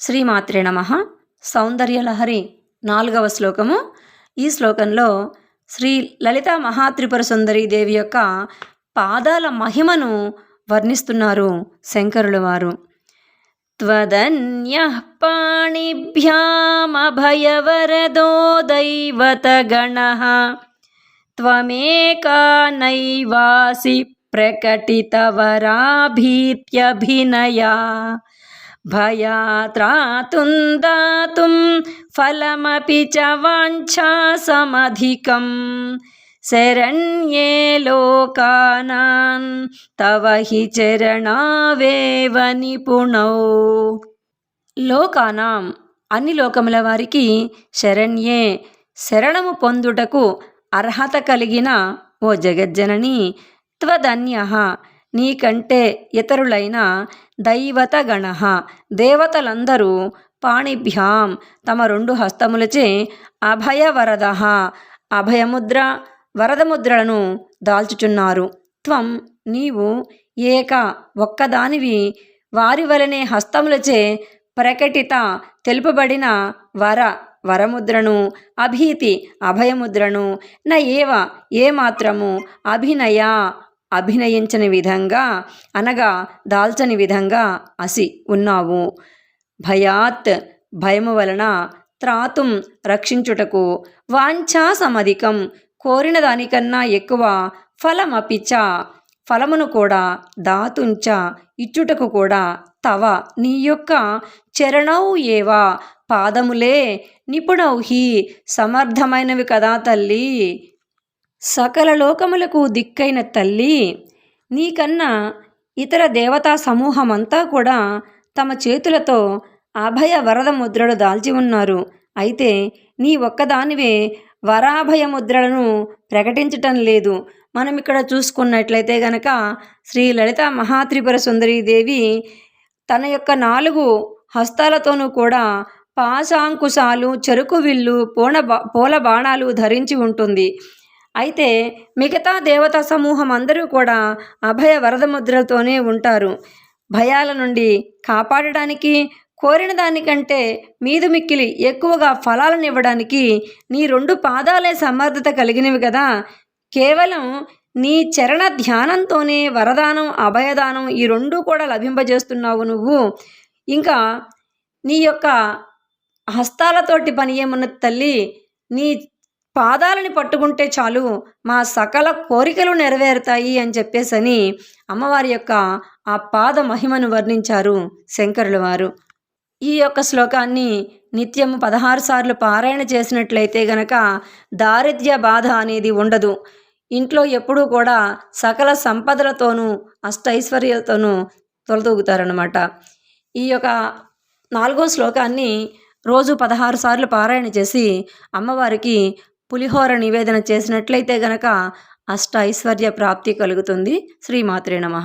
శ్రీమాత్రే నమ. సౌందర్యలహరి నాలుగవ శ్లోకము. ఈ శ్లోకంలో శ్రీ లలిత మహాత్రిపుర సుందరి దేవి యొక్క పాదాల మహిమను వర్ణిస్తున్నారు శంకరుల వారు. త్వదన్య పాణిభ్యామభయవరదో దైవతగణ త్వమేకా నైవాసి ప్రకటితవరాభీత్యభినయా. भयात्रातुं दातुं फलमपि च वाञ्छासमधिकम् శరణ్యే లోకానాం తవ హి చరణావేవ నిపుణౌ లోకానాం అన్ని లోకముల వారికి శరణ్యే శరణము పొందుటకు అర్హత కలిగిన ఓ జగజ్జనని త్వదన్య నీకంటే ఇతరులైన దైవతగణ దేవతలందరూ పాణిభ్యాం. తమ రెండు హస్తములచే అభయవరద అభయముద్ర వరదముద్రలను దాల్చుచున్నారు. త్వం నీవు ఏక ఒక్కదానివి. వారి వలనే హస్తములచే ప్రకటిత తెలుపబడిన వర వరముద్రను అభీతి అభయముద్రను. న ఏవ ఏమాత్రము అభినయ అభినయించని విధంగా అనగా దాల్చని విధంగా అసి ఉన్నావు. భయాత్ భయము వలన త్రాతుం రక్షించుటకు వాంఛా సమధికం కోరిన దానికన్నా ఎక్కువ ఫలమపిచ. ఫలమును కూడా దాతుంచ ఇచ్చుటకు కూడా తవ. నీ యొక్క చరణౌ ఏవా. పాదములే నిపుణౌ హి సమర్థమైనవి కదా తల్లి. సకల లోకములకు దిక్కైన తల్లి నీకన్నా ఇతర దేవతా సమూహమంతా కూడా తమ చేతులతో అభయ వరద ముద్రలు దాల్చి ఉన్నారు. అయితే నీ ఒక్కదానివే వరాభయ ముద్రలను ప్రకటించటం లేదు. మనం ఇక్కడ చూసుకున్నట్లయితే గనక శ్రీ లలిత మహాత్రిపుర సుందరీదేవి తన యొక్క నాలుగు హస్తాలతోనూ కూడా పాశాంకుశాలు చెరుకు విల్లు పోన పూల బాణాలు ధరించి ఉంటుంది. అయితే మిగతా దేవతా సమూహం అందరూ కూడా అభయ వరద ముద్రలతోనే ఉంటారు. భయాల నుండి కాపాడడానికి కోరిన దానికంటే మీదు మిక్కిలి ఎక్కువగా ఫలాలను ఇవ్వడానికి నీ రెండు పాదాలే సమర్థత కలిగినవి కదా కేవలం నీ చరణ ధ్యానంతోనే వరదానం అభయదానం ఈ రెండూ కూడా లభింపజేస్తున్నావు నువ్వు. ఇంకా నీ యొక్క హస్తాలతోటి పని ఏమున్న తల్లి నీ పాదాలని పట్టుకుంటే చాలు మా సకల కోరికలు నెరవేరుతాయి అని చెప్పేసని అమ్మవారి యొక్క ఆ పాద మహిమను వర్ణించారు శంకరుల వారు. ఈ యొక్క శ్లోకాన్ని నిత్యం పదహారు సార్లు పారాయణ చేసినట్లయితే గనక దారిద్ర్య బాధ అనేది ఉండదు. ఇంట్లో ఎప్పుడూ కూడా సకల సంపదలతోనూ అష్టైశ్వర్యాలతోనూ తొలతూగుతారనమాట ఈ యొక్క నాలుగో శ్లోకాన్ని రోజు పదహారు సార్లు పారాయణ చేసి అమ్మవారికి పులిహోర నివేదన చేసినట్లయితే గనక అష్ట ఐశ్వర్య ప్రాప్తి కలుగుతుంది. శ్రీమాత్రే నమ.